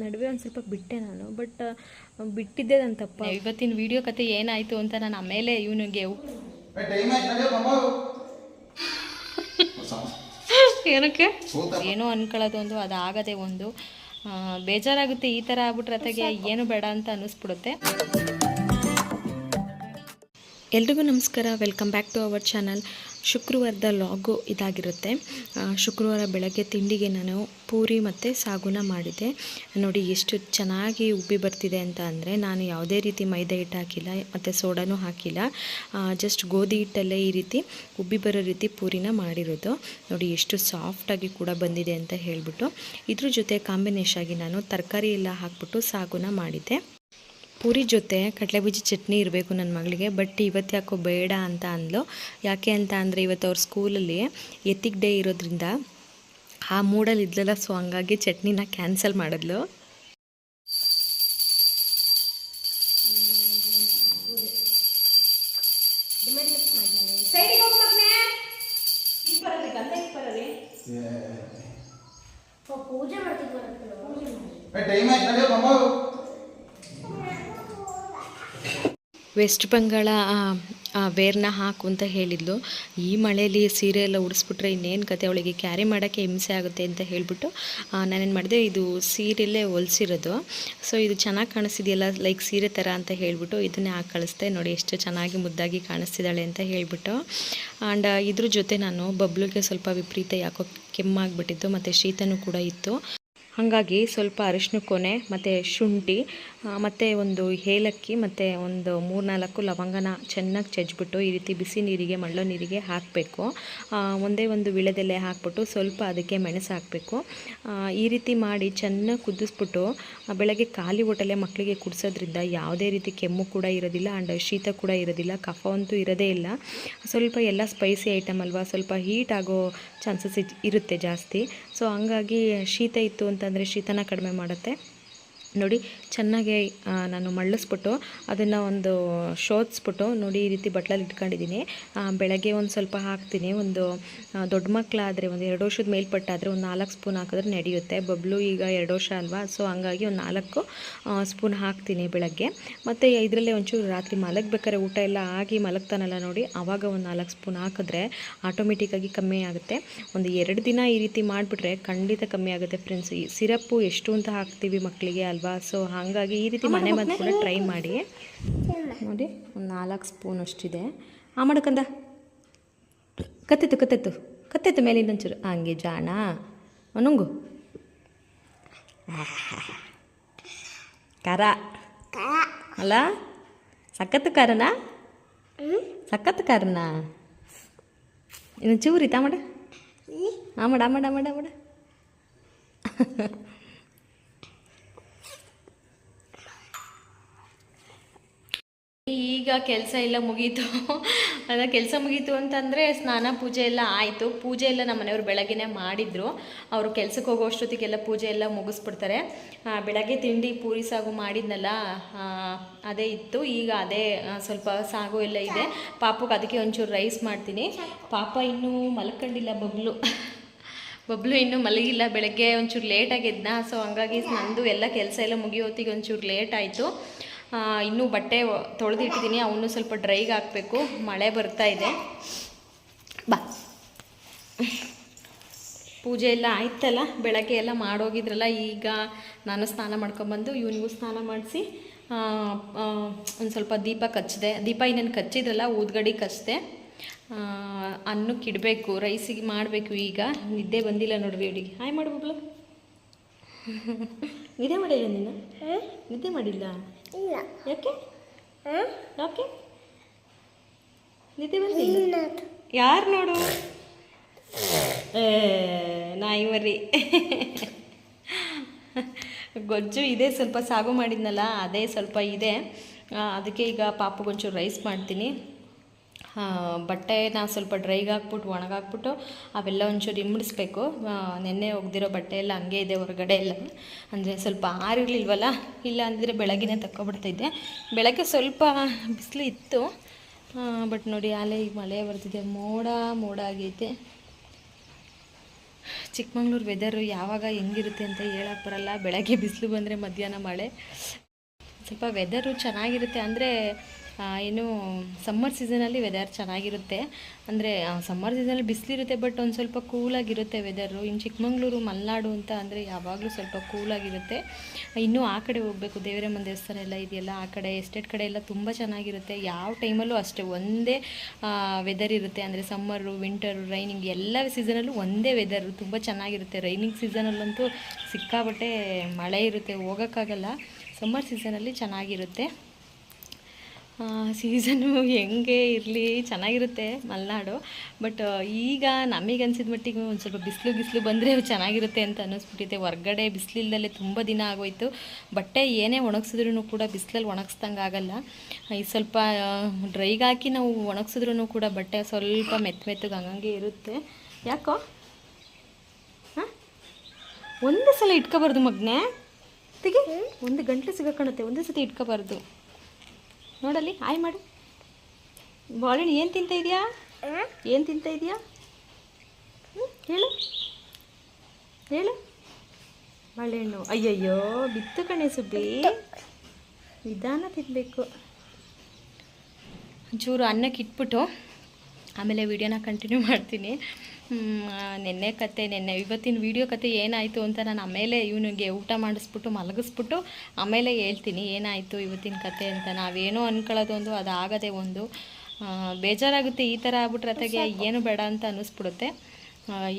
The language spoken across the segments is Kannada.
ನಡುವೆ ಒಂದು ಸ್ವಲ್ಪ ಬಿಟ್ಟೆ ನಾನು ಬಟ್ ಬಿಟ್ಟಿದ್ದೆ ನನ್ನ ತಪ್ಪ. ಇವತ್ತಿನ ವಿಡಿಯೋ ಕತೆ ಏನಾಯಿತು ಅಂತ ನಾನು ಆಮೇಲೆ ಇವನಿಗೆ ಏನಕ್ಕೆ? ಏನೋ ಅನ್ಕೊಳ್ಳೋದು ಒಂದು ಅದು ಅದಾಗದೆ ಒಂದು. ಬೇಜಾರಾಗುತ್ತೆ ಈ ಥರ ಆಗ್ಬಿಟ್ರೆ ಅತ್ತಗೆ ಏನು ಬೇಡ ಅಂತ ಅನ್ನಿಸ್ಬಿಡುತ್ತೆ. ಎಲ್ರಿಗೂ ನಮಸ್ಕಾರ welcome back to our channel ಶುಕ್ರವಾರದ ಲಾಗು ಇದಾಗಿರುತ್ತೆ. ಶುಕ್ರವಾರ ಬೆಳಗ್ಗೆ ತಿಂಡಿಗೆ ನಾನು ಪೂರಿ ಮತ್ತು ಸಾಗುನ ಮಾಡಿದ್ದೆ ನೋಡಿ, ಎಷ್ಟು ಚೆನ್ನಾಗಿ ಉಬ್ಬಿ ಬರ್ತಿದೆ ಅಂತ ಅಂದರೆ ನಾನು ಯಾವುದೇ ರೀತಿ ಮೈದಾ ಹಿಟ್ಟು ಹಾಕಿಲ್ಲ, ಮತ್ತು ಸೋಡಾನೂ ಹಾಕಿಲ್ಲ. ಜಸ್ಟ್ ಗೋಧಿ ಹಿಟ್ಟಲ್ಲೇ ಈ ರೀತಿ ಉಬ್ಬಿ ಬರೋ ರೀತಿ ಪೂರಿನ ಮಾಡಿರೋದು. ನೋಡಿ, ಎಷ್ಟು ಸಾಫ್ಟಾಗಿ ಕೂಡ ಬಂದಿದೆ ಅಂತ ಹೇಳಿಬಿಟ್ಟು. ಇದ್ರ ಜೊತೆ ಕಾಂಬಿನೇಷನ್ ಆಗಿ ನಾನು ತರಕಾರಿ ಎಲ್ಲ ಹಾಕ್ಬಿಟ್ಟು ಸಾಗುನ ಮಾಡಿದ್ದೆ. ಪೂರಿ ಜೊತೆ ಕಡಲೆಬೀಜ ಚಟ್ನಿ ಇರಬೇಕು ನನ್ನ ಮಗಳಿಗೆ ಬಟ್ ಇವತ್ತು ಯಾಕೋ ಬೇಡ ಅಂತ ಅಂದ್ಲು. ಯಾಕೆ ಅಂತ ಅಂದರೆ ಇವತ್ತು ಅವ್ರ ಸ್ಕೂಲಲ್ಲಿ ಎತ್ತಿಕ್ ಡೇ ಇರೋದ್ರಿಂದ ಆ ಮೂಡಲ್ಲಿ ಇದ್ಲಲ್ಲ ಸೊ ಹಂಗಾಗಿ ಚಟ್ನಿನ ಕ್ಯಾನ್ಸಲ್ ಮಾಡಿದ್ಲು. ವೆಸ್ಟ್ ಬಂಗಾಳ ವೇರ್ನ ಹಾಕು ಅಂತ ಹೇಳಿದ್ಲು. ಈ ಮಳೆಯಲ್ಲಿ ಸೀರೆ ಎಲ್ಲ ಉಡಿಸ್ಬಿಟ್ರೆ ಇನ್ನೇನು ಕತೆ? ಅವಳಿಗೆ ಕ್ಯಾರಿ ಮಾಡೋಕ್ಕೆ ಹಿಂಸೆ ಆಗುತ್ತೆ ಅಂತ ಹೇಳಿಬಿಟ್ಟು ನಾನೇನು ಮಾಡಿದೆ? ಇದು ಸೀರೆಲ್ಲೇ ಹೊಲ್ಸಿರೋದು. ಸೊ ಇದು ಚೆನ್ನಾಗಿ ಕಾಣಿಸ್ತಿದೆಯಲ್ಲ ಲೈಕ್ ಸೀರೆ ಥರ ಅಂತ ಹೇಳಿಬಿಟ್ಟು ಇದನ್ನೇ ಹಾಕಿ ಕಳಿಸ್ದೆ. ನೋಡಿ, ಎಷ್ಟು ಚೆನ್ನಾಗಿ ಮುದ್ದಾಗಿ ಕಾಣಿಸ್ತಿದ್ದಾಳೆ ಅಂತ ಹೇಳಿಬಿಟ್ಟು. ಆ್ಯಂಡ್ ಇದ್ರ ಜೊತೆ ನಾನು ಬಬ್ಲುಗೆ ಸ್ವಲ್ಪ ವಿಪರೀತ ಯಾಕೋ ಕೆಮ್ಮಾಗ್ಬಿಟ್ಟಿತ್ತು ಮತ್ತು ಶೀತನೂ ಕೂಡ ಇತ್ತು. ಹಾಗಾಗಿ ಸ್ವಲ್ಪ ಅರಿಶಿನ ಕೊನೆ, ಮತ್ತು ಶುಂಠಿ ಮತ್ತು ಒಂದು ಏಲಕ್ಕಿ, ಮತ್ತು ಒಂದು ಮೂರ್ನಾಲ್ಕು ಲವಂಗನ ಚೆನ್ನಾಗಿ ಚಜ್ಬಿಟ್ಟು ಈ ರೀತಿ ಬಿಸಿ ನೀರಿಗೆ, ಮಳ್ಳೋ ನೀರಿಗೆ ಹಾಕಬೇಕು. ಒಂದೇ ಒಂದು ವಿಳೆದೆಲೆ ಹಾಕ್ಬಿಟ್ಟು ಸ್ವಲ್ಪ ಅದಕ್ಕೆ ಮೆಣಸು ಹಾಕಬೇಕು. ಈ ರೀತಿ ಮಾಡಿ ಚೆನ್ನಾಗಿ ಕುದಿಸ್ಬಿಟ್ಟು ಬೆಳಗ್ಗೆ ಖಾಲಿ ಹೋಟೆಲೆ ಮಕ್ಕಳಿಗೆ ಕುಡಿಸೋದ್ರಿಂದ ಯಾವುದೇ ರೀತಿ ಕೆಮ್ಮು ಕೂಡ ಇರೋದಿಲ್ಲ ಆ್ಯಂಡ್ ಶೀತ ಕೂಡ ಇರೋದಿಲ್ಲ, ಕಫ ಅಂತೂ ಇರೋದೇ ಇಲ್ಲ. ಸ್ವಲ್ಪ ಎಲ್ಲ ಸ್ಪೈಸಿ ಐಟಮ್ ಅಲ್ವಾ, ಸ್ವಲ್ಪ ಹೀಟ್ ಆಗೋ ಚಾನ್ಸಸ್ ಇರುತ್ತೆ ಜಾಸ್ತಿ. ಸೊ ಹಂಗಾಗಿ ಶೀತ ಇತ್ತು ಅಂತಂದರೆ ಶೀತನ ಕಡಿಮೆ ಮಾಡುತ್ತೆ. ನೋಡಿ, ಚೆನ್ನಾಗಿ ನಾನು ಮಳ್ಳಿಸ್ಬಿಟ್ಟು ಅದನ್ನು ಒಂದು ಶೋಧಿಸ್ಬಿಟ್ಟು ನೋಡಿ ಈ ರೀತಿ ಬಟ್ಲಲ್ಲಿ ಇಟ್ಕೊಂಡಿದ್ದೀನಿ. ಬೆಳಗ್ಗೆ ಒಂದು ಸ್ವಲ್ಪ ಹಾಕ್ತೀನಿ. ಒಂದು ದೊಡ್ಡ ಮಕ್ಕಳಾದರೆ ಒಂದು ಎರಡು ವರ್ಷದ ಮೇಲ್ಪಟ್ಟಾದರೆ ಒಂದು ನಾಲ್ಕು ಸ್ಪೂನ್ ಹಾಕಿದ್ರೆ ನಡೆಯುತ್ತೆ. ಬಬ್ಲು ಈಗ ಎರಡು ವರ್ಷ ಅಲ್ವಾ? ಸೊ ಹಂಗಾಗಿ ಒಂದು ನಾಲ್ಕು ಸ್ಪೂನ್ ಹಾಕ್ತೀನಿ ಬೆಳಗ್ಗೆ. ಮತ್ತು ಇದರಲ್ಲೇ ಒಂಚೂರು ರಾತ್ರಿ ಮಲಗಬೇಕಾದ್ರೆ ಊಟ ಎಲ್ಲ ಆಗಿ ಮಲಗ್ತಾನಲ್ಲ ನೋಡಿ ಆವಾಗ ಒಂದು ನಾಲ್ಕು ಸ್ಪೂನ್ ಹಾಕಿದ್ರೆ ಆಟೋಮೆಟಿಕ್ಕಾಗಿ ಕಮ್ಮಿ ಆಗುತ್ತೆ. ಒಂದು ಎರಡು ದಿನ ಈ ರೀತಿ ಮಾಡಿಬಿಟ್ರೆ ಖಂಡಿತ ಕಮ್ಮಿ ಆಗುತ್ತೆ ಫ್ರೆಂಡ್ಸ್ ಈ, ಸಿರಪ್ಪು ಎಷ್ಟು ಅಂತ ಹಾಕ್ತೀವಿ ಮಕ್ಕಳಿಗೆ ಅಲ್ವಾ? ಸೊ ಹಾಗಾಗಿ ಈ ರೀತಿ ಮನೆ ಮದ್ದು ಕೂಡ ಟ್ರೈ ಮಾಡಿ. ನೋಡಿ ಒಂದು ನಾಲ್ಕು ಸ್ಪೂನ್ ಅಷ್ಟಿದೆ. ಆ ಮಾಡಕಂದ ಕತ್ತಿತ್ತು ಕತ್ತಿತ್ತು. ಕತ್ತಿತ್ತು ಮೇಲಿಂದ ಒಂಚೂರು ಹಂಗೆ ಜಾಣ. ನುಂಗು. ಖಾರ. ಅಲ್ಲ? ಸಖತ್ತು ಖಾರನಾ? ಸಖತ್ತು ಖಾರನಾ? ಇನ್ನು ಚೂರಿ ಮಾಡ. ಆಮಡ ಆಮಡ ಆಮಡ ಆಮಡ ಈಗ ಕೆಲಸ ಎಲ್ಲ ಮುಗೀತು. ಅದ ಕೆಲಸ ಮುಗೀತು ಅಂತಂದರೆ ಸ್ನಾನ ಪೂಜೆ ಎಲ್ಲ ಆಯಿತು. ಪೂಜೆ ಎಲ್ಲ ನಮ್ಮ ಮನೆಯವರು ಬೆಳಗ್ಗೆನೇ ಮಾಡಿದರು. ಅವರು ಕೆಲಸಕ್ಕೆ ಹೋಗೋ ಅಷ್ಟೊತ್ತಿಗೆಲ್ಲ ಪೂಜೆ ಎಲ್ಲ ಮುಗಿಸ್ಬಿಡ್ತಾರೆ. ಬೆಳಗ್ಗೆ ತಿಂಡಿ ಪೂರಿ ಸಾಗು ಮಾಡಿದ್ನಲ್ಲ ಅದೇ ಇತ್ತು. ಈಗ ಅದೇ ಸ್ವಲ್ಪ ಸಾಗು ಎಲ್ಲ ಇದೆ. ಪಾಪಕ್ಕೆ ಅದಕ್ಕೆ ಒಂಚೂರು ರೈಸ್ ಮಾಡ್ತೀನಿ. ಪಾಪ ಇನ್ನೂ ಮಲ್ಕೊಂಡಿಲ್ಲ ಬಬ್ಲು. ಬಬ್ಲು ಇನ್ನೂ ಮಲಗಿಲ್ಲ. ಬೆಳಗ್ಗೆ ಒಂಚೂರು ಲೇಟಾಗಿ ಎದ್ನ. ಸೊ ಹಂಗಾಗಿ ನಂದು ಎಲ್ಲ ಕೆಲಸ ಎಲ್ಲ ಮುಗಿಯೋತ್ತಿಗೆ ಒಂಚೂರು ಲೇಟ್ ಆಯಿತು. ಇನ್ನೂ ಬಟ್ಟೆ ತೊಳೆದಿಟ್ಟಿದ್ದೀನಿ ಅವನು ಸ್ವಲ್ಪ ಡ್ರೈಗೆ ಹಾಕಬೇಕು. ಮಳೆ ಬರ್ತಾ ಇದೆ. ಬಾ. ಪೂಜೆ ಎಲ್ಲ ಆಯ್ತಲ್ಲ? ಬೆಳಗ್ಗೆ ಎಲ್ಲ ಮಾಡೋಗಿದ್ರಲ್ಲ ಈಗ ನಾನು ಸ್ನಾನ ಮಾಡ್ಕೊಂಬಂದು ಇವನಿಗೂ ಸ್ನಾನ ಮಾಡಿಸಿ ಒಂದು ಸ್ವಲ್ಪ ದೀಪ ಕಚ್ಚಿದೆ. ದೀಪ ಇನ್ನೇನು ಕಚ್ಚಿದ್ರಲ್ಲ ಊದ್ಗಡಿ ಕಚ್ಚಿದೆ ಅನ್ನಕ್ಕೆ ಇಡಬೇಕು ರೈಸಿಗೆ ಮಾಡಬೇಕು ಈಗ. ನಿದ್ದೆ ಬಂದಿಲ್ಲ ನೋಡ್ರಿ ಇವಳಿಗೆ ಹಾಯ್ ಮಾಡು ಬಬ್ಲು. ನಿದ್ದೆ ಮಾಡಿಲ್ಲ ನೀನು? ನಿದ್ದೆ ಮಾಡಿಲ್ಲ? ಇಲ್ಲ. ಯಾಕೆ? ಯಾಕೆ? ನಿದ್ದೆ ಬಂದಿಲ್ಲ? ಯಾರು ನೋಡು? ನಾ ನಾಯಿ ಮರಿ. ಗೊಜ್ಜು ಇದೆ ಸ್ವಲ್ಪ ಸಾಗು ಮಾಡಿದ್ನಲ್ಲ ಅದೇ ಸ್ವಲ್ಪ ಇದೆ. ಅದಕ್ಕೆ ಈಗ ಪಾಪಗೊಂಚೂರು ರೈಸ್ ಮಾಡ್ತೀನಿ. ಬಟ್ಟೆನ ಸ್ವಲ್ಪ ಡ್ರೈಗೆ ಹಾಕ್ಬಿಟ್ಟು ಒಣಗಾಕ್ಬಿಟ್ಟು ಅವೆಲ್ಲ ಒಂಚೂರು ಇಮ್ಮಿಡಿಸ್ಬೇಕು ನೆನ್ನೆ ಒಗ್ದಿರೋ ಬಟ್ಟೆ ಎಲ್ಲ ಹಂಗೆ ಇದೆ ಹೊರಗಡೆ ಎಲ್ಲ. ಅಂದರೆ ಸ್ವಲ್ಪ ಆರಿರ್ಲಿಲ್ವಲ್ಲ? ಇಲ್ಲ ಅಂದಿದ್ರೆ ಬೆಳಗ್ಗೆನೇ ತಕ್ಕೊಬಿಡ್ತಿದ್ದೆ. ಬೆಳಗ್ಗೆ ಸ್ವಲ್ಪ ಬಿಸಿಲು ಇತ್ತು. ಬಟ್ ನೋಡಿ ಆಲೆ ಈಗ ಮಳೆ ಬರ್ತಿದೆ. ಮೋಡ ಮೋಡ ಆಗೈತೆ. ಚಿಕ್ಕಮಂಗ್ಳೂರು ವೆದರು ಯಾವಾಗ ಹೆಂಗಿರುತ್ತೆ ಅಂತ ಹೇಳಕ್ಕೆ ಬರಲ್ಲ. ಬೆಳಗ್ಗೆ ಬಿಸಿಲು ಬಂದರೆ ಮಧ್ಯಾಹ್ನ ಮಳೆ. ಸ್ವಲ್ಪ ವೆದರು ಚೆನ್ನಾಗಿರುತ್ತೆ. ಅಂದರೆ ಏನು ಸಮ್ಮರ್ ಸೀಸನಲ್ಲಿ ವೆದರ್ ಚೆನ್ನಾಗಿರುತ್ತೆ. ಅಂದರೆ ಸಮ್ಮರ್ ಸೀಸನಲ್ಲಿ ಬಿಸಿಲಿರುತ್ತೆ ಬಟ್ ಒಂದು ಸ್ವಲ್ಪ ಕೂಲಾಗಿರುತ್ತೆ ವೆದರು ಇನ್ನು ಚಿಕ್ಕಮಂಗ್ಳೂರು, ಮಲೆನಾಡು ಅಂತ ಅಂದರೆ ಯಾವಾಗಲೂ ಸ್ವಲ್ಪ ಕೂಲಾಗಿರುತ್ತೆ ಇನ್ನೂ ಆ ಕಡೆ ಹೋಗಬೇಕು, ದೇವರಮ್ಮನ ದೇವಸ್ಥಾನ ಎಲ್ಲ ಇದೆಯಲ್ಲ, ಆ ಕಡೆ ಎಸ್ಟೇಟ್ ಕಡೆ ಎಲ್ಲ ತುಂಬ ಚೆನ್ನಾಗಿರುತ್ತೆ. ಯಾವ ಟೈಮಲ್ಲೂ ಅಷ್ಟೇ, ಒಂದೇ ವೆದರ್ ಇರುತ್ತೆ. ಅಂದರೆ ಸಮ್ಮರು ವಿಂಟರು ರೈನಿಂಗ್ ಎಲ್ಲ ಸೀಸನಲ್ಲೂ ಒಂದೇ ವೆದರು ತುಂಬ ಚೆನ್ನಾಗಿರುತ್ತೆ. ರೈನಿಂಗ್ ಸೀಸನಲ್ಲಂತೂ ಸಿಕ್ಕಾಬಟ್ಟೆ ಮಳೆ ಇರುತ್ತೆ, ಹೋಗೋಕ್ಕಾಗಲ್ಲ. ಸಮ್ಮರ್ ಸೀಸನಲ್ಲಿ ಚೆನ್ನಾಗಿರುತ್ತೆ. ಸೀಸನು ಹೆಂಗೆ ಇರಲಿ ಚೆನ್ನಾಗಿರುತ್ತೆ ಮಲೆನಾಡು. ಬಟ್ ಈಗ ನಮಗೆ ಅನ್ಸಿದ ಮಟ್ಟಿಗೆ ಒಂದು ಸ್ವಲ್ಪ ಬಿಸಿಲು ಬಿಸಿಲು ಬಂದರೆ ಚೆನ್ನಾಗಿರುತ್ತೆ ಅಂತ ಅನ್ನಿಸ್ಬಿಟ್ಟಿದೆ. ಹೊರ್ಗಡೆ ಬಿಸಿಲಿಲ್ದಲ್ಲೇ ತುಂಬ ದಿನ ಆಗೋಯ್ತು. ಬಟ್ಟೆ ಏನೇ ಒಣಗಿಸಿದ್ರೂ ಕೂಡ ಬಿಸಿಲಲ್ಲಿ ಒಣಗಿಸ್ದಂಗೆ ಆಗಲ್ಲ. ಈ ಸ್ವಲ್ಪ ಡ್ರೈಗೆ ಹಾಕಿ ನಾವು ಒಣಗಿಸಿದ್ರೂ ಕೂಡ ಬಟ್ಟೆ ಸ್ವಲ್ಪ ಮೆತ್ತ ಮೆತ್ತಗೆ ಹಂಗಂಗೆ ಇರುತ್ತೆ. ಯಾಕೋ? ಹಾಂ? ಒಂದೇ ಸಲ ಇಟ್ಕೋಬಾರ್ದು ಮಗ್ನೆ? ತೆಗಿ. ಒಂದು ಗಂಟೆ ಸಿಗಕ್ಕಣುತ್ತೆ ಒಂದೇ ಸತಿ ಇಟ್ಕೋಬಾರ್ದು. ನೋಡಲ್ಲಿ ಆಯ್ ಮಾಡು. ಬಾಳೆಹಣ್ಣು ಏನು ತಿಂತ ಇದೆಯಾ? ಏನು ತಿಂತ ಇದೆಯಾ? ಹ್ಞೂ ಹೇಳು. ಹೇಳು. ಬಾಳೆಹಣ್ಣು. ಅಯ್ಯಯ್ಯೋ ಬಿತ್ತು ಕಣೆ ಸುಬ್ಬಿ. ನಿಧಾನ ತಿನ್ನಬೇಕು ಚೂರು ಅನ್ನಕ್ಕೆ ಇಟ್ಬಿಟ್ಟು ಆಮೇಲೆ ವಿಡಿಯೋನ ಕಂಟಿನ್ಯೂ ಮಾಡ್ತೀನಿ. ನಿನ್ನೆ ಕತೆ ನಿನ್ನೆ ಇವತ್ತಿನ ವಿಡಿಯೋ ಕತೆ ಏನಾಯಿತು ಅಂತ ನಾನು ಆಮೇಲೆ ಇವನಿಗೆ ಊಟ ಮಾಡಿಸ್ಬಿಟ್ಟು ಮಲಗಿಸ್ಬಿಟ್ಟು ಆಮೇಲೆ ಹೇಳ್ತೀನಿ ಏನಾಯಿತು ಇವತ್ತಿನ ಕತೆ ಅಂತ. ನಾವೇನೋ ಅನ್ಕೊಳ್ಳೋದು ಒಂದು ಅದು ಆಗದೆ ಒಂದು ಬೇಜಾರಾಗುತ್ತೆ ಈ ಥರ ಆಗ್ಬಿಟ್ರೆ ಅತೆಗೆ ಏನು ಬೇಡ ಅಂತ ಅನ್ನಿಸ್ಬಿಡುತ್ತೆ.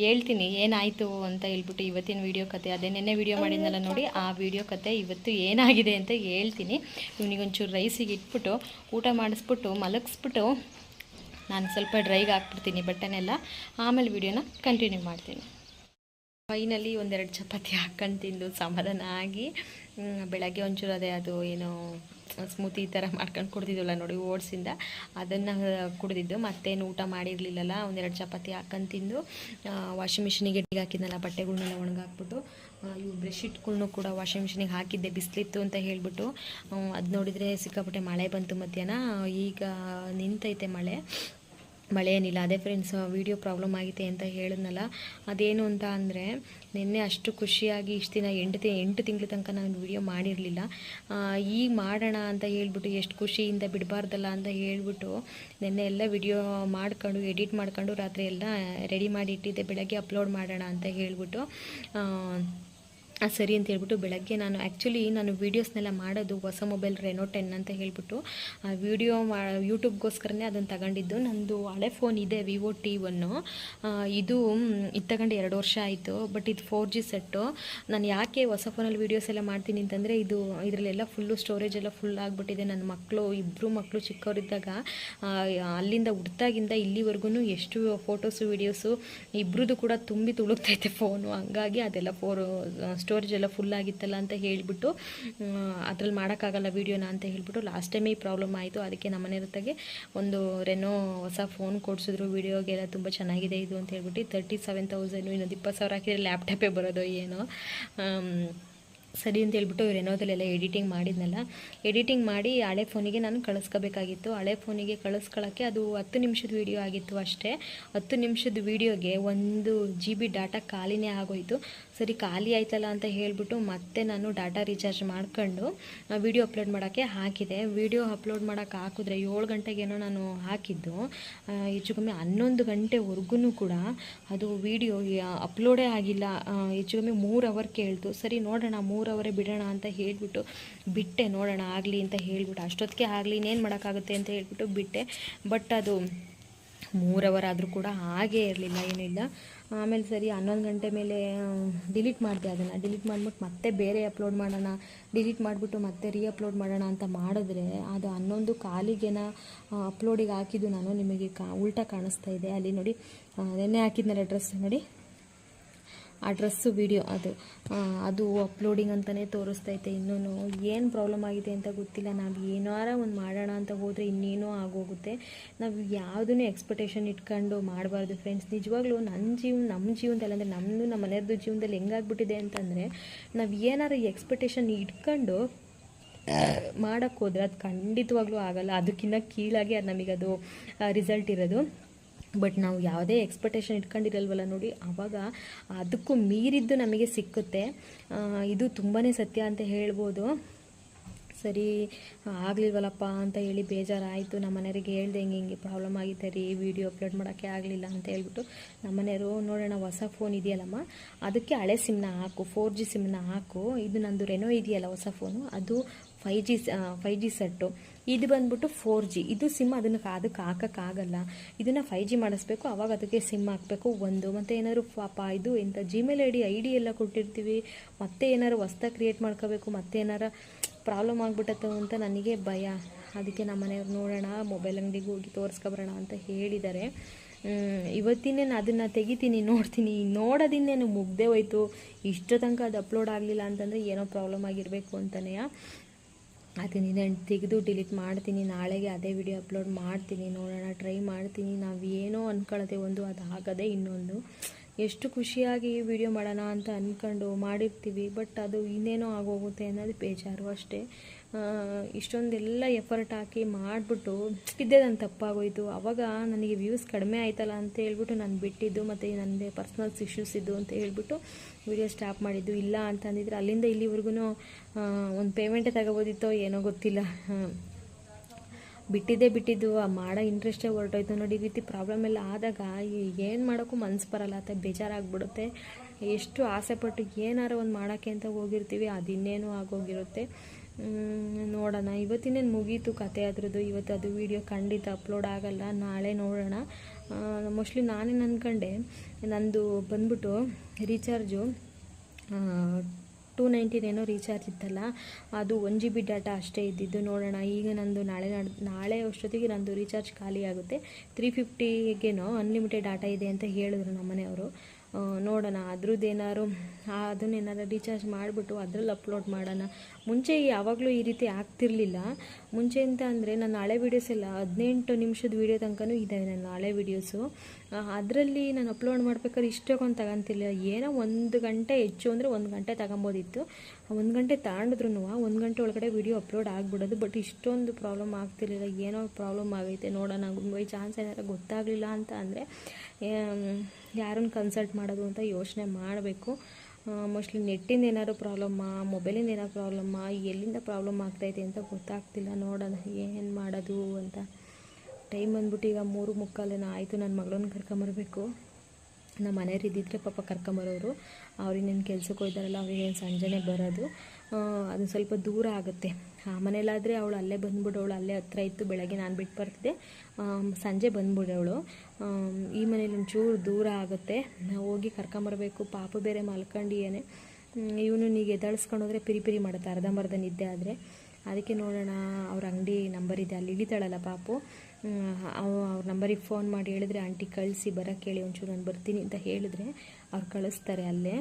ಹೇಳ್ತೀನಿ ಏನಾಯಿತು ಅಂತ ಹೇಳ್ಬಿಟ್ಟು ಇವತ್ತಿನ ವಿಡಿಯೋ ಕತೆ. ಅದೇ ನಿನ್ನೆ ವಿಡಿಯೋ ಮಾಡಿದ್ನಲ್ಲ ನೋಡಿ ಆ ವಿಡಿಯೋ ಕತೆ ಇವತ್ತು ಏನಾಗಿದೆ ಅಂತ ಹೇಳ್ತೀನಿ. ಇವನಿಗೊಂಚೂರು ರೈಸಿಗೆ ಇಟ್ಬಿಟ್ಟು ಊಟ ಮಾಡಿಸ್ಬಿಟ್ಟು ಮಲಗಿಸ್ಬಿಟ್ಟು ನಾನು ಸ್ವಲ್ಪ ಡ್ರೈಗೆ ಹಾಕ್ಬಿಡ್ತೀನಿ ಬಟ್ಟೆನೆಲ್ಲ. ಆಮೇಲೆ ವಿಡಿಯೋನ ಕಂಟಿನ್ಯೂ ಮಾಡ್ತೀನಿ. ಫೈನಲಿ ಒಂದೆರಡು ಚಪಾತಿ ಹಾಕ್ಕೊಂಡು ತಿಂದು ಸಮಾಧಾನ ಆಗಿ ಬೆಳಗ್ಗೆ ಒಂಚೂರು ಅದೇ ಅದು ಏನು ಸ್ಮೂತಿ ಈ ಥರ ಮಾಡ್ಕೊಂಡು ಕುಡ್ದಿದ್ವಲ್ಲ ನೋಡಿ ಓಟ್ಸಿಂದ, ಅದನ್ನು ಕುಡ್ದಿದ್ದು. ಮತ್ತೇನು ಊಟ ಮಾಡಿರಲಿಲ್ಲಲ್ಲ, ಒಂದೆರಡು ಚಪಾತಿ ಹಾಕ್ಕೊಂಡು ತಿಂದು ವಾಷಿಂಗ್ ಮಿಷಿನಿಗೆ ಹಾಕಿದ್ನಲ್ಲ ಬಟ್ಟೆಗಳನ್ನೆಲ್ಲ ಒಣಗಾಕ್ಬಿಟ್ಟು ಇವು ಬ್ರೆಶ್ಶೀಟ್ಗಳ್ನು ಕೂಡ ವಾಷಿಂಗ್ ಮಿಷಿನಿಗೆ ಹಾಕಿದ್ದೆ, ಬಿಸಿಲಿತ್ತು ಅಂತ ಹೇಳಿಬಿಟ್ಟು. ಅದು ನೋಡಿದರೆ ಸಿಕ್ಕಾಪಟ್ಟೆ ಮಳೆ ಬಂತು ಮಧ್ಯಾಹ್ನ. ಈಗ ನಿಂತೈತೆ ಮಳೆ. ಮಳೆ ಏನಿಲ್ಲ. ಅದೇ ಫ್ರೆಂಡ್ಸ್ ವಿಡಿಯೋ ಪ್ರಾಬ್ಲಮ್ ಆಗಿದೆ ಅಂತ ಹೇಳಿದ್ನಲ್ಲ. ಅದೇನು ಅಂತ ಅಂದರೆ, ನಿನ್ನೆ ಅಷ್ಟು ಖುಷಿಯಾಗಿ ಇಷ್ಟು ದಿನ ಎಂಟು ತಿ, ಎಂಟು ತಿಂಗಳ ತನಕ ನಾನು ವಿಡಿಯೋ ಮಾಡಿರಲಿಲ್ಲ. ಈಗ ಮಾಡೋಣ ಅಂತ ಹೇಳ್ಬಿಟ್ಟು ಎಷ್ಟು ಖುಷಿಯಿಂದ ಬಿಡಬಾರ್ದಲ್ಲ ಅಂತ ಹೇಳ್ಬಿಟ್ಟು ನಿನ್ನೆ ಎಲ್ಲ ವಿಡಿಯೋ ಮಾಡ್ಕೊಂಡು ಎಡಿಟ್ ಮಾಡ್ಕೊಂಡು ರಾತ್ರಿ ಎಲ್ಲ ರೆಡಿ ಮಾಡಿ ಇಟ್ಟಿದ್ದೆ. ಬೆಳಗ್ಗೆ ಅಪ್ಲೋಡ್ ಮಾಡೋಣ ಅಂತ ಹೇಳ್ಬಿಟ್ಟು. ಸರಿ ಅಂತ ಹೇಳ್ಬಿಟ್ಟು ಬೆಳಗ್ಗೆ ನಾನು ಆ್ಯಕ್ಚುಲಿ ನಾನು ವೀಡಿಯೋಸ್ನೆಲ್ಲ ಮಾಡೋದು ಹೊಸ ಮೊಬೈಲ್ ರೆನೋ ಟೆನ್ ಅಂತ ಹೇಳ್ಬಿಟ್ಟು, ಆ ವಿಡಿಯೋ ಮಾ ಯೂಟ್ಯೂಬ್ಗೋಸ್ಕರನೇ ಅದನ್ನು ತಗೊಂಡಿದ್ದು. ನಂದು ಹಳೆ ಫೋನ್ ಇದೆ ವಿವೋ ಟಿ ಒನ್ನು ಇದು ಇದು ತಗೊಂಡು ಎರಡು ವರ್ಷ ಆಯಿತು ಬಟ್ ಇದು ಫೋರ್ ಜಿ ಸೆಟ್ಟು ನಾನು ಯಾಕೆ ಹೊಸ ಫೋನಲ್ಲಿ ವೀಡಿಯೋಸ್ ಎಲ್ಲ ಮಾಡ್ತೀನಿ ಅಂತಂದರೆ ಇದು, ಇದರಲ್ಲೆಲ್ಲ ಫುಲ್ಲು ಸ್ಟೋರೇಜ್ ಎಲ್ಲ ಫುಲ್ ಆಗಿಬಿಟ್ಟಿದೆ. ನನ್ನ ಮಕ್ಕಳು ಇಬ್ಬರು ಮಕ್ಕಳು ಚಿಕ್ಕವರಿದ್ದಾಗ ಅಲ್ಲಿಂದ ಹುಡ್ತಾಗಿಂದ ಇಲ್ಲಿವರೆಗೂ ಎಷ್ಟು ಫೋಟೋಸು ವೀಡಿಯೋಸು ಇಬ್ಬರದ್ದು ಕೂಡ ತುಂಬಿ ತುಳುಕ್ತೈತೆ ಫೋನು ಹಂಗಾಗಿ ಅದೆಲ್ಲ ಫೋರು ಸ್ಟೋರೇಜ್ ಎಲ್ಲ ಫುಲ್ ಆಗಿತ್ತಲ್ಲ ಅಂತ ಹೇಳಿಬಿಟ್ಟು ಅದ್ರಲ್ಲಿ ಮಾಡೋಕ್ಕಾಗಲ್ಲ ವೀಡಿಯೋನ ಅಂತ ಹೇಳಿಬಿಟ್ಟು ಲಾಸ್ಟ್ ಟೈಮ್ ಈ ಪ್ರಾಬ್ಲಮ್ ಆಯಿತು. ಅದಕ್ಕೆ ನಮ್ಮ ಮನೆ ಜೊತೆಗೆ ಒಂದು ರೆನೋ ಹೊಸ ಫೋನ್ ಕೊಡಿಸಿದ್ರು. ವೀಡಿಯೋಗೆಲ್ಲ ತುಂಬ ಚೆನ್ನಾಗಿದೆ ಇದು ಅಂತ ಹೇಳ್ಬಿಟ್ಟು ತರ್ಟಿ ಸೆವೆನ್ ತೌಸಂಡು ಇನ್ನೊಂದು ಇಪ್ಪತ್ತು ಸಾವಿರ ಹಾಕಿದರೆ ಲ್ಯಾಪ್ಟಾಪೇ ಬರೋದು ಏನೋ. ಸರಿ ಅಂತ ಹೇಳ್ಬಿಟ್ಟು ರೆನೋದಲ್ಲೆಲ್ಲ ಎಡಿಟಿಂಗ್ ಮಾಡಿದ್ನಲ್ಲ. ಎಡಿಟಿಂಗ್ ಮಾಡಿ ಹಳೆ ಫೋನಿಗೆ ನಾನು ಕಳಿಸ್ಕೋಬೇಕಾಗಿತ್ತು. ಹಳೆ ಫೋನಿಗೆ ಕಳಿಸ್ಕೊಳ್ಳೋಕ್ಕೆ ಅದು ಹತ್ತು ನಿಮಿಷದ ವೀಡಿಯೋ ಆಗಿತ್ತು ಅಷ್ಟೇ. ಹತ್ತು ನಿಮಿಷದ ವೀಡಿಯೋಗೆ ಒಂದು ಜಿ ಬಿ ಡಾಟಾ ಖಾಲಿನೇ ಆಗೋಯ್ತು. ಸರಿ ಖಾಲಿ ಆಯ್ತಲ್ಲ ಅಂತ ಹೇಳ್ಬಿಟ್ಟು ಮತ್ತೆ ನಾನು ಡಾಟಾ ರೀಚಾರ್ಜ್ ಮಾಡ್ಕೊಂಡು ವಿಡಿಯೋ ಅಪ್ಲೋಡ್ ಮಾಡೋಕ್ಕೆ ಹಾಕಿದೆ. ವಿಡಿಯೋ ಅಪ್ಲೋಡ್ ಮಾಡೋಕ್ಕೆ ಹಾಕಿದ್ರೆ ಏಳು ಗಂಟೆಗೇನೋ ನಾನು ಹಾಕಿದ್ದು. ಹೆಚ್ಚು ಕಮ್ಮಿ ಹನ್ನೊಂದು ಗಂಟೆವರೆಗೂ ಕೂಡ ಅದು ವಿಡಿಯೋ ಅಪ್ಲೋಡೇ ಆಗಿಲ್ಲ. ಹೆಚ್ಚು ಕಮ್ಮಿ ಮೂರು ಅವರ್ ಕೇಳ್ತು. ಸರಿ ನೋಡೋಣ, ಮೂರು ಅವರೇ ಬಿಡೋಣ ಅಂತ ಹೇಳಿಬಿಟ್ಟು ಬಿಟ್ಟೆ. ನೋಡೋಣ ಆಗಲಿ ಅಂತ ಹೇಳಿಬಿಟ್ಟು, ಅಷ್ಟೊತ್ತಿಗೆ ಆಗಲಿ ಇನ್ನೇನು ಮಾಡೋಕ್ಕಾಗುತ್ತೆ ಅಂತ ಹೇಳ್ಬಿಟ್ಟು ಬಿಟ್ಟೆ. ಬಟ್ ಅದು ಮೂರು ಅವರ್ ಆದರೂ ಕೂಡ ಹಾಗೇ ಇರಲಿಲ್ಲ, ಏನಿಲ್ಲ. ಆಮೇಲೆ ಸರಿ, ಹನ್ನೊಂದು ಗಂಟೆ ಮೇಲೆ ಡಿಲೀಟ್ ಮಾಡಿದೆ ಅದನ್ನು. ಡಿಲೀಟ್ ಮಾಡಿಬಿಟ್ಟು ಮತ್ತೆ ಬೇರೆ ಅಪ್ಲೋಡ್ ಮಾಡೋಣ. ಡಿಲೀಟ್ ಮಾಡಿಬಿಟ್ಟು ಮತ್ತೆ ರೀ ಅಪ್ಲೋಡ್ ಮಾಡೋಣ ಅಂತ ಮಾಡಿದ್ರೆ, ಅದು ಹನ್ನೊಂದು ಕಾಲಿಗೆನ ಅಪ್ಲೋಡಿಗೆ ಹಾಕಿದ್ದು ನಾನು ನಿಮಗೆ ಕಾ, ಉಲ್ಟಾ ಕಾಣಿಸ್ತಾ ಇದೆ. ಅಲ್ಲಿ ನೋಡಿ ನೆನ್ನೆ ಹಾಕಿದ್ನಲ್ಲ ಡ್ರೆಸ್ ನೋಡಿ. ಆ ಡ್ರೆಸ್ಸು, ವಿಡಿಯೋ ಅದು. ಅದು ಅಪ್ಲೋಡಿಂಗ್ ಅಂತಲೇ ತೋರಿಸ್ತೈತೆ. ಇನ್ನೂ ಏನು ಪ್ರಾಬ್ಲಮ್ ಆಗಿದೆ ಅಂತ ಗೊತ್ತಿಲ್ಲ. ನಾವು ಏನಾರ ಒಂದು ಮಾಡೋಣ ಅಂತ ಹೋದರೆ ಇನ್ನೇನೋ ಆಗೋಗುತ್ತೆ. ನಾವು ಯಾವುದೂ ಎಕ್ಸ್ಪೆಕ್ಟೇಷನ್ ಇಟ್ಕೊಂಡು ಮಾಡಬಾರ್ದು ಫ್ರೆಂಡ್ಸ್ ನಿಜವಾಗ್ಲೂ ನನ್ನ ಜೀವನ ನಮ್ಮ ಜೀವನದಲ್ಲಿ ಅಂದರೆ ನಮ್ಮದು ನಮ್ಮ ಮನೆಯವ್ರದ್ದು ಜೀವನದಲ್ಲಿ ಹೆಂಗಾಗ್ಬಿಟ್ಟಿದೆ ಅಂತಂದರೆ, ನಾವು ಏನಾರು ಎಕ್ಸ್ಪೆಕ್ಟೇಷನ್ ಇಟ್ಕೊಂಡು ಮಾಡೋಕ್ಕೋದ್ರೆ ಅದು ಖಂಡಿತವಾಗ್ಲೂ ಆಗಲ್ಲ. ಅದಕ್ಕಿಂತ ಕೀಳಾಗಿ ಅದು ನಮಗದು ರಿಸಲ್ಟ್ ಇರೋದು. ಬಟ್ ನಾವು ಯಾವುದೇ ಎಕ್ಸ್ಪೆಕ್ಟೇಷನ್ ಇಟ್ಕೊಂಡಿರಲ್ವಲ್ಲ ನೋಡಿ ಆವಾಗ ಅದಕ್ಕೂ ಮೀರಿದ್ದು ನಮಗೆ ಸಿಕ್ಕುತ್ತೆ. ಇದು ತುಂಬಾ ಸತ್ಯ ಅಂತ ಹೇಳ್ಬೋದು. ಸರಿ ಆಗಲಿಲ್ವಲ್ಲಪ್ಪ ಅಂತ ಹೇಳಿ ಬೇಜಾರಾಯಿತು. ನಮ್ಮ ಹೇಳ್ದೆ, ಹಿಂಗೆ ಹಿಂಗೆ ಪ್ರಾಬ್ಲಮ್ ಆಗಿದೆ ರೀ ವಿಡಿಯೋ ಅಪ್ಲೋಡ್ ಮಾಡೋಕ್ಕೆ ಆಗಲಿಲ್ಲ ಅಂತ ಹೇಳ್ಬಿಟ್ಟು ನಮ್ಮ ಮನೆಯವರು, ನೋಡೋಣ, ಹೊಸ ಫೋನ್ ಇದೆಯಲ್ಲಮ್ಮ. ಅದಕ್ಕೆ ಹಳೆ ಸಿಮ್ನ ಹಾಕು ಫೋರ್ ಜಿ ಸಿಮ್ನ ಹಾಕು. ಇದು ನಂದು ರೆನೋ ಇದೆಯಲ್ಲ ಹೊಸ ಫೋನು ಅದು five G five G set ಇದು ಬಂದ್ಬಿಟ್ಟು ಫೋರ್ ಜಿ ಇದು ಸಿಮ್ ಅದನ್ನು ಅದಕ್ಕೆ ಹಾಕೋಕ್ಕಾಗಲ್ಲ ಇದನ್ನು ಫೈ ಜಿ ಮಾಡಿಸ್ಬೇಕು, ಅವಾಗ ಅದಕ್ಕೆ ಸಿಮ್ ಹಾಕಬೇಕು. ಒಂದು, ಮತ್ತು ಏನಾದರೂ ಪಾಪ, ಇದು ಎಂಥ Gmail I D I D ಎಲ್ಲ ಕೊಟ್ಟಿರ್ತೀವಿ. ಮತ್ತೆ ಏನಾರು ಹೊಸ್ತ ಕ್ರಿಯೇಟ್ ಮಾಡ್ಕೋಬೇಕು, ಮತ್ತೆ ಏನಾರ ಪ್ರಾಬ್ಲಮ್ ಆಗಿಬಿಟ್ಟತ್ತೋ ಅಂತ ನನಗೆ ಭಯ. ಅದಕ್ಕೆ ನಮ್ಮ ಮನೆಯವ್ರು ನೋಡೋಣ ಮೊಬೈಲ್ ಅಂಗಡಿಗೆ ಹೋಗಿ ತೋರಿಸ್ಕೊಬರೋಣ ಅಂತ ಹೇಳಿದ್ದಾರೆ. ಇವತ್ತಿನೇ ನಾನು ಅದನ್ನು ತೆಗಿತೀನಿ, ನೋಡ್ತೀನಿ. ನೋಡೋದಿನ್ನೇನು ಮುಗ್ದೇ ಹೋಯ್ತು. ಇಷ್ಟು ತನಕ ಅದು ಅಪ್ಲೋಡ್ ಆಗಲಿಲ್ಲ ಅಂತಂದರೆ ಏನೋ ಪ್ರಾಬ್ಲಮ್ ಆಗಿರಬೇಕು ಅಂತಲೇ ಅದನ್ನ ನಾನು ತೆಗೆದು ಡಿಲೀಟ್ ಮಾಡ್ತೀನಿ. ನಾಳೆಗೆ ಅದೇ ವಿಡಿಯೋ ಅಪ್ಲೋಡ್ ಮಾಡ್ತೀನಿ. ನೋಡೋಣ ಟ್ರೈ ಮಾಡ್ತೀನಿ. ನಾವು ಏನೋ ಅಂದ್ಕೊಳ್ಳೋದೆ ಒಂದು, ಅದು ಆಗದೆ ಇನ್ನೊಂದು. ಎಷ್ಟು ಖುಷಿಯಾಗಿ ವಿಡಿಯೋ ಮಾಡೋಣ ಅಂತ ಅಂದ್ಕೊಂಡು ಮಾಡಿರ್ತೀವಿ. ಬಟ್ ಅದು ಇನ್ನೇನೋ ಆಗೋಗುತ್ತೆ ಅನ್ನೋದು ಬೇಜಾರು ಅಷ್ಟೇ. ಇಷ್ಟೊಂದೆಲ್ಲ ಎಫರ್ಟ್ ಹಾಕಿ ಮಾಡಿಬಿಟ್ಟು ಇದ್ದೇ ನಾನು ತಪ್ಪಾಗೋಯಿತು. ಅವಾಗ ನನಗೆ ವ್ಯೂಸ್ ಕಡಿಮೆ ಆಯ್ತಲ್ಲ ಅಂತ ಹೇಳ್ಬಿಟ್ಟು ನಾನು ಬಿಟ್ಟಿದ್ದು, ಮತ್ತು ನನ್ನದೇ ಪರ್ಸ್ನಲ್ಸ್ ಇಶ್ಯೂಸ್ ಇದ್ದು ಅಂತ ಹೇಳ್ಬಿಟ್ಟು ವಿಡಿಯೋ ಸ್ಟಾಪ್ ಮಾಡಿದ್ದು. ಇಲ್ಲ ಅಂತ ಅಂದಿದ್ರೆ ಅಲ್ಲಿಂದ ಇಲ್ಲಿವರೆಗೂ ಒಂದು ಪೇಮೆಂಟೇ ತಗೋಬೋದಿತ್ತೋ ಏನೋ ಗೊತ್ತಿಲ್ಲ. ಬಿಟ್ಟಿದ್ದೇ ಬಿಟ್ಟಿದ್ದು, ಆ, ಮಾಡೋ ಇಂಟ್ರೆಸ್ಟೇ ಹೊರಟೋಯ್ತು ನೋಡಿ. ಈ ರೀತಿ ಪ್ರಾಬ್ಲಮ್ ಎಲ್ಲ ಆದಾಗ ಏನು ಮಾಡೋಕ್ಕೂ ಮನ್ಸು ಬರಲ್ಲ ಅಥವಾ ಬೇಜಾರಾಗ್ಬಿಡುತ್ತೆ. ಎಷ್ಟು ಆಸೆ ಪಟ್ಟು ಏನಾರು ಒಂದು ಮಾಡೋಕ್ಕೆ ಅಂತ ಹೋಗಿರ್ತೀವಿ ಅದು ಇನ್ನೇನು ಆಗೋಗಿರುತ್ತೆ. ನೋಡೋಣ. ಇವತ್ತಿನೇನು ಮುಗೀತು ಕತೆ ಅದ್ರದ್ದು. ಇವತ್ತು ಅದು ವಿಡಿಯೋ ಖಂಡಿತ ಅಪ್ಲೋಡ್ ಆಗಲ್ಲ. ನಾಳೆ ನೋಡೋಣ. ಮೋಸ್ಟ್ಲಿ ನಾನೇನು ಅಂದ್ಕೊಂಡೆ ನಂದು ಬಂದ್ಬಿಟ್ಟು ರೀಚಾರ್ಜು ಟೂ ನೈಂಟಿನೇನೋ ರೀಚಾರ್ಜ್ ಇತ್ತಲ್ಲ, ಅದು ಒನ್ ಜಿ ಬಿ ಡಾಟಾ ಅಷ್ಟೇ ಇದ್ದಿದ್ದು. ನೋಡೋಣ. ಈಗ ನಂದು ನಾಳೆ ನಾಳೆ ಅಷ್ಟೊತ್ತಿಗೆ ನಂದು ರೀಚಾರ್ಜ್ ಖಾಲಿ ಆಗುತ್ತೆ. ತ್ರೀ ಫಿಫ್ಟಿಗೇನೋ ಅನ್ಲಿಮಿಟೆಡ್ ಡಾಟಾ ಇದೆ ಅಂತ ಹೇಳಿದ್ರು ನಮ್ಮ ಮನೆಯವರು ಅದ್ರದ್ದು ಏನಾದ್ರು ಅದನ್ನೇನಾದ್ರು ರೀಚಾರ್ಜ್ ಮಾಡಿಬಿಟ್ಟು ಅದ್ರಲ್ಲಿ ಅಪ್ಲೋಡ್ ಮಾಡೋಣ. ಮುಂಚೆ ಯಾವಾಗಲೂ ಈ ರೀತಿ ಆಗ್ತಿರಲಿಲ್ಲ. ಮುಂಚೆ ಅಂತ ಅಂದರೆ ನನ್ನ ಹಳೆ ವೀಡಿಯೋಸ್ ಎಲ್ಲ ಹದಿನೆಂಟು ನಿಮಿಷದ ವೀಡಿಯೋ ತನಕನೂ ಇದ್ದಾವೆ ನನ್ನ ಹಳೆ ವೀಡಿಯೋಸು ಅದರಲ್ಲಿ ನಾನು ಅಪ್ಲೋಡ್ ಮಾಡ್ಬೇಕಾದ್ರೆ ಇಷ್ಟಕ್ಕೊಂದು ತಗೊಂತಿಲ್ಲ ಏನೋ ಒಂದು ಗಂಟೆ ಹೆಚ್ಚು ಅಂದರೆ ಒಂದು ಗಂಟೆ ತಗೊಬೋದಿತ್ತು. ಒಂದು ಗಂಟೆ ತಗೊಂಡಿದ್ರು ಒಂದು ಗಂಟೆ ಒಳಗಡೆ ವೀಡಿಯೋ ಅಪ್ಲೋಡ್ ಆಗಿಬಿಡೋದು ಬಟ್ ಇಷ್ಟೊಂದು ಪ್ರಾಬ್ಲಮ್ ಆಗ್ತಿರ್ಲಿಲ್ಲ. ಏನೋ ಪ್ರಾಬ್ಲಮ್ ಆಗೈತೆ ನೋಡೋಣ ಬೈ ಚಾನ್ಸ್ ಏನಾದ್ರೂ ಗೊತ್ತಾಗಲಿಲ್ಲ ಅಂತ ಅಂದರೆ ಯಾರನ್ನು ಕನ್ಸಲ್ಟ್ ಮಾಡೋದು ಅಂತ ಯೋಚನೆ ಮಾಡಬೇಕು. ಮೋಸ್ಟ್ಲಿ ನೆಟ್ಟಿಂದ ಏನಾದ್ರು ಪ್ರಾಬ್ಲಮ್ಮಾ ಮೊಬೈಲಿಂದ ಏನಾದ್ರು ಪ್ರಾಬ್ಲಮ್ಮಾ ಎಲ್ಲಿಂದ ಪ್ರಾಬ್ಲಮ್ ಆಗ್ತೈತೆ ಅಂತ ಗೊತ್ತಾಗ್ತಿಲ್ಲ. ನೋಡೋಣ ಏನು ಮಾಡೋದು ಅಂತ. ಟೈಮ್ ಬಂದ್ಬಿಟ್ಟು ಈಗ ಮೂರು ಮುಕ್ಕಾಲೇನೋ ಆಯಿತು ನನ್ನ ಮಗಳನ್ನ ಕರ್ಕೊಂಬರ್ಬೇಕು. ನಮ್ಮ ಮನೆಯವ್ರು ಇದ್ದಿದ್ರೆ ಪಾಪ ಕರ್ಕೊಂಬರೋರು. ಅವ್ರಿಗೆ ನಿನ್ನ ಕೆಲ್ಸಕ್ಕೆ ಹೋಯ್ತಾರಲ್ಲ ಅವ್ರಿಗೇನು ಸಂಜೆನೇ ಬರೋದು. ಅದು ಸ್ವಲ್ಪ ದೂರ ಆಗುತ್ತೆ. ಆ, ಮನೇಲಾದರೆ ಅವಳು ಅಲ್ಲೇ ಬಂದ್ಬಿಡೋಳು ಅಲ್ಲೇ ಹತ್ರ ಇತ್ತು, ಬೆಳಗ್ಗೆ ನಾನು ಬಿಟ್ಟು ಬರ್ತಿದ್ದೆ. ಸಂಜೆ ಬಂದ್ಬಿಡೋಳು ಈ ಮನೇಲಿ ಒಂಚೂರು ದೂರ ಆಗುತ್ತೆ. ಹೋಗಿ ಕರ್ಕೊಂಬರ್ಬೇಕು, ಪಾಪ ಬೇರೆ ಮಲ್ಕೊಂಡು ಏನೇ ಇವನು ನೀಗ ಎದ್ದಾಳಿಸ್ಕೊಂಡು ಹೋದರೆ ಪಿರಿ ಪಿರಿ ಮಾಡುತ್ತೆ ಅರ್ಧಂಬರ್ಧ ನಿದ್ದೆ ಆದರೆ. ಅದಕ್ಕೆ ನೋಡೋಣ, ಅವ್ರ ಅಂಗಡಿ ನಂಬರ್ ಇದೆ, ಅಲ್ಲಿ ಇಳಿತಾಳಲ್ಲ ಪಾಪು. ಅವ್ ಅವ್ರ ನಂಬರಿಗೆ ಫೋನ್ ಮಾಡಿ ಹೇಳಿದ್ರೆ, ಆಂಟಿ ಕಳಿಸಿ ಬರೋಕ್ಕೆ ಹೇಳಿ, ಒಂಚೂರು ನಾನು ಬರ್ತೀನಿ ಅಂತ ಹೇಳಿದ್ರೆ, ಅವ್ರು ಕಳಿಸ್ತಾರೆ ಅಲ್ಲೇ.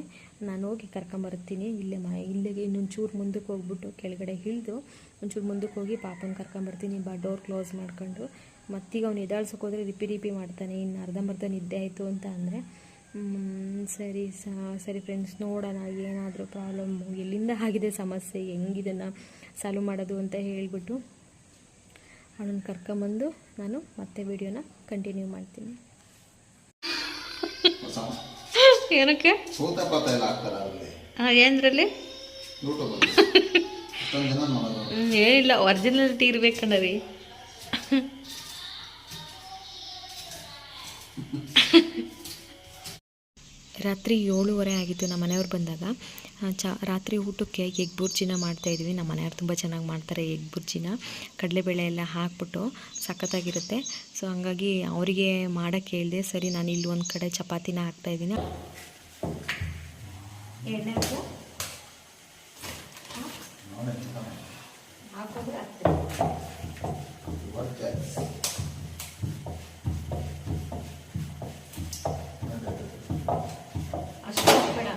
ನಾನು ಹೋಗಿ ಕರ್ಕೊಂಬರ್ತೀನಿ. ಇಲ್ಲೇ ಮ, ಇಲ್ಲಿಗೆ ಇನ್ನೊಂಚೂರು ಮುಂದಕ್ಕೆ ಹೋಗ್ಬಿಟ್ಟು ಕೆಳಗಡೆ ಇಳಿದು ಒಂಚೂರು ಮುಂದಕ್ಕೆ ಹೋಗಿ ಪಾಪನ ಕರ್ಕೊಂಬರ್ತೀನಿ. ಬಾ ಡೋರ್ ಕ್ಲೋಸ್ ಮಾಡ್ಕೊಂಡು. ಮತ್ತೀಗ ಅವ್ನು ಎದಾಳ್ಸೋಕೆ ಹೋದರೆ ರಿಪಿ ರಿಪಿ ಮಾಡ್ತಾನೆ. ಇನ್ನು ಅರ್ಧಂಬರ್ಧ ನಿದ್ದೆ ಆಯಿತು ಅಂತ ಅಂದರೆ ಸರಿ ಸರಿ ಫ್ರೆಂಡ್ಸ್ ನೋಡೋಣ. ಏನಾದರೂ ಪ್ರಾಬ್ಲಮ್ ಎಲ್ಲಿಂದ ಆಗಿದೆ ಸಮಸ್ಯೆ, ಹೆಂಗಿದನ್ನು ಸಾಲ್ವ್ ಮಾಡೋದು ಅಂತ ಹೇಳಿಬಿಟ್ಟು ಅವನನ್ನು ಕರ್ಕೊಂಬಂದು ನಾನು ಮತ್ತೆ ವಿಡಿಯೋನ ಕಂಟಿನ್ಯೂ ಮಾಡ್ತೀನಿ. ಏನಕ್ಕೆ? ಸೂತ ಪಾತ ಎಲ್ಲ ಹಾಕ್ತಾರ ಅಲ್ಲಿ. ಏನರಲ್ಲಿ ಯೂಟ್ಯೂಬ್ ಅಲ್ಲಿ ಅಷ್ಟೊಂದು ಜನ ನೋಡೋದು ಏನಿಲ್ಲ ಒರಿಜಿನಾಲಿಟಿ ಇರ್ಬೇಕಣ್ಣ ರೀ ರಾತ್ರಿ ಏಳುವರೆ ಆಗಿತ್ತು ನಮ್ಮ ಮನೆಯವ್ರು ಬಂದಾಗ. ಚ, ರಾತ್ರಿ ಊಟಕ್ಕೆ ಎಗ್ ಬುರ್ಜಿನ ಮಾಡ್ತಾಯಿದ್ವಿ ನಮ್ಮ ಮನೆಯವ್ರು ತುಂಬ ಚೆನ್ನಾಗಿ ಮಾಡ್ತಾರೆ ಎಗ್ ಬುರ್ಜಿನ. ಕಡಲೆಬೇಳೆ ಎಲ್ಲ ಹಾಕ್ಬಿಟ್ಟು ಸಖತ್ತಾಗಿರುತ್ತೆ. ಸೊ ಹಂಗಾಗಿ ಅವರಿಗೆ ಮಾಡೋಕ್ಕೆ ಹೇಳಿದೆ, ಸರಿ, ನಾನು ಇಲ್ಲಿ ಒಂದು ಕಡೆ ಚಪಾತಿನ ಹಾಕ್ತಾಯಿದ್ದೀನಿ ಎಣ್ಣೆ ಇವತ್ತೇ ಅಷ್ಟು ಬೇಡ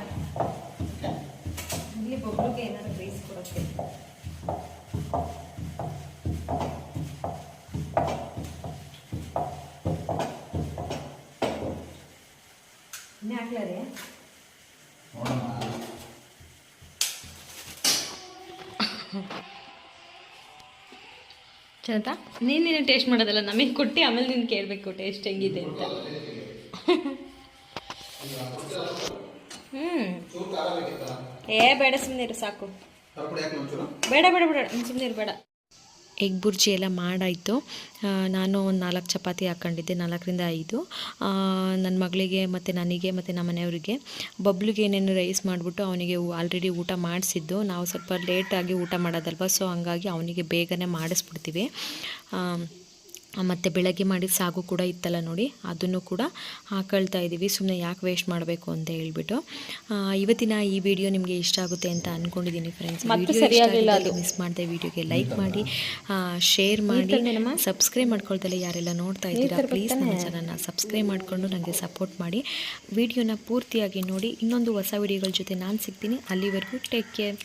ಇಲ್ಲಿ ಬೊಬ್ಳಿಗೆ ಏನಾದ್ರು ಬೇಯಿಸ್ಕೊಡೋಕ್ಕೆ ಇನ್ನೇ ಹಾಕ್ಲಾರೆ ನೋಡೋಣ ಚಂದ ನೀನೇನು ಟೇಸ್ಟ್ ಮಾಡೋದಲ್ಲ? ನಮಗೆ ಕೊಟ್ಟು ಆಮೇಲೆ ನೀನು ಕೇಳಬೇಕು ಟೇಸ್ಟ್ ಹೆಂಗಿದೆ ಅಂತ. ಹ್ಞೂ ಏ ಬೇಡ ಸುಮ್ಮನೆ ಸಾಕು. ಹಾಕಿ ಒಂಚೂರು ಬೇಡ ಬೇಡ ಬೇಡ ಸುಮ್ಮನೆ ಬೇಡ. ಎಗ್ ಬುರ್ಜಿ ಎಲ್ಲ ಮಾಡಾಯಿತು. ನಾನು ಒಂದು ನಾಲ್ಕು ಚಪಾತಿ ಹಾಕ್ಕೊಂಡಿದ್ದೆ ನಾಲ್ಕರಿಂದ ಐದು. ನನ್ನ ಮಗಳಿಗೆ ಮತ್ತು ನನಗೆ ಮತ್ತು ನಮ್ಮ ಮನೆಯವರಿಗೆ. ಬಬ್ಲಿಗೆ ಏನೇನು ರೈಸ್ ಮಾಡಿಬಿಟ್ಟು ಅವನಿಗೆ ಆಲ್ರೆಡಿ ಊಟ ಮಾಡಿಸಿದ್ದು. ನಾವು ಸ್ವಲ್ಪ ಲೇಟಾಗಿ ಊಟ ಮಾಡೋದಲ್ವ ಸೊ ಹಂಗಾಗಿ ಅವನಿಗೆ ಬೇಗನೆ ಮಾಡಿಸ್ಬಿಡ್ತೀವಿ. ಮತ್ತು ಬೆಳಗ್ಗೆ ಮಾಡಿದ ಸಾಗು ಕೂಡ ಇತ್ತಲ್ಲ ನೋಡಿ ಅದನ್ನು ಕೂಡ ಹಾಕೊಳ್ತಾ ಇದ್ದೀವಿ. ಸುಮ್ಮನೆ ಯಾಕೆ ವೇಸ್ಟ್ ಮಾಡಬೇಕು ಅಂತ ಹೇಳ್ಬಿಟ್ಟು. ಇವತ್ತಿನ ಈ ವಿಡಿಯೋ ನಿಮಗೆ ಇಷ್ಟ ಆಗುತ್ತೆ ಅಂತ ಅಂದ್ಕೊಂಡಿದ್ದೀನಿ ಫ್ರೆಂಡ್ಸ್ ಮಿಸ್ ಮಾಡಿದೆ ವಿಡಿಯೋಗೆ ಲೈಕ್ ಮಾಡಿ ಶೇರ್ ಮಾಡಿ ಸಬ್ಸ್ಕ್ರೈಬ್ ಮಾಡ್ಕೊಳ್ತಲ್ಲ ಯಾರೆಲ್ಲ ನೋಡ್ತಾ ಇದ್ದೀರಾ ಪ್ಲೀಸ್ ನನ್ನ ಚಾನಲ್ನ ಸಬ್ಸ್ಕ್ರೈಬ್ ಮಾಡಿಕೊಂಡು ನನಗೆ ಸಪೋರ್ಟ್ ಮಾಡಿ. ವಿಡಿಯೋನ ಪೂರ್ತಿಯಾಗಿ ನೋಡಿ ಇನ್ನೊಂದು ಹೊಸ ವಿಡಿಯೋಗಳ ಜೊತೆ ನಾನು ಸಿಗ್ತೀನಿ. ಅಲ್ಲಿವರೆಗೂ ಟೇಕ್ ಕೇರ್